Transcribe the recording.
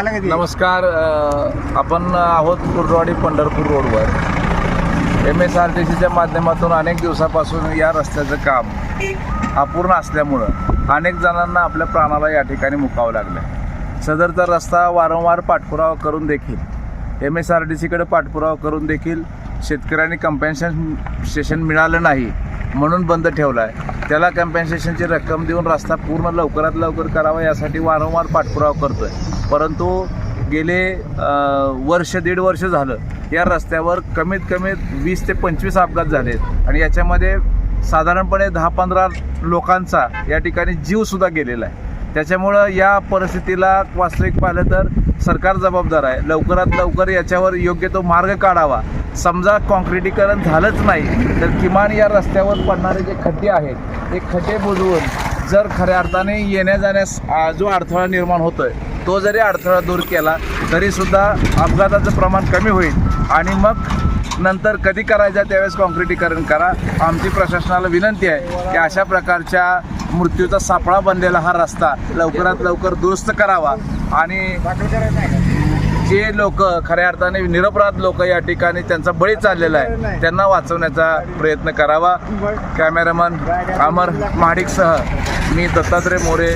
आला नमस्कार आपण आहोत कुर्डवाडी पंढरपूर रोडवर. एम एस आर टी सीच्या माध्यमातून अनेक दिवसापासून या रस्त्याचं काम अपूर्ण असल्यामुळं अनेक जणांना आपल्या प्राणाला या ठिकाणी मुकावं लागलं सदरचा रस्ता वारंवार पाठपुरावा करून देखील एम एस आर टी सीकडे पाठपुरावा करून देखील शेतकऱ्यांनी कम्पेन्शन स्टेशन मिळालं नाही. म्हणून बंद ठेवला आहे त्याला कम्पेन्सेशनची रक्कम देऊन रस्ता पूर्ण लवकरात लवकर करावा यासाठी वारंवार पाठपुरावा करतो आहे परंतु गेले वर्ष दीड वर्ष झालं या रस्त्यावर कमीत कमी वीस ते पंचवीस अपघात झालेत. आणि याच्यामध्ये साधारणपणे दहा पंधरा लोकांचा या ठिकाणी जीवसुद्धा गेलेला आहे. त्याच्यामुळं या परिस्थितीला वास्तविक पाहिलं तर सरकार जबाबदार आहे. लवकरात लवकर याच्यावर योग्य तो मार्ग काढावा. समजा कॉन्क्रिटीकरण झालंच नाही तर किमान या रस्त्यावर पडणारे जे खड्डे आहेत ते खड्डे बुजवून जर खऱ्या अर्थाने येण्या जाण्यास जो अडथळा निर्माण होतो आहे तो जरी अडथळा दूर केला तरीसुद्धा अपघाताचं प्रमाण कमी होईल. आणि मग नंतर कधी करायचं त्यावेळेस कॉन्क्रिटीकरण करा. आमची प्रशासनाला विनंती आहे की अशा प्रकारच्या मृत्यूचा सापळा बनलेला हा रस्ता लवकरात लवकर दुरुस्त करावा. आणि जे लोक खऱ्या अर्थाने निरपराध लोक या ठिकाणी त्यांचा बळी चाललेला आहे त्यांना वाचवण्याचा प्रयत्न करावा. कॅमेरामन अमर महाडिकसह मी दत्तात्रय मोरे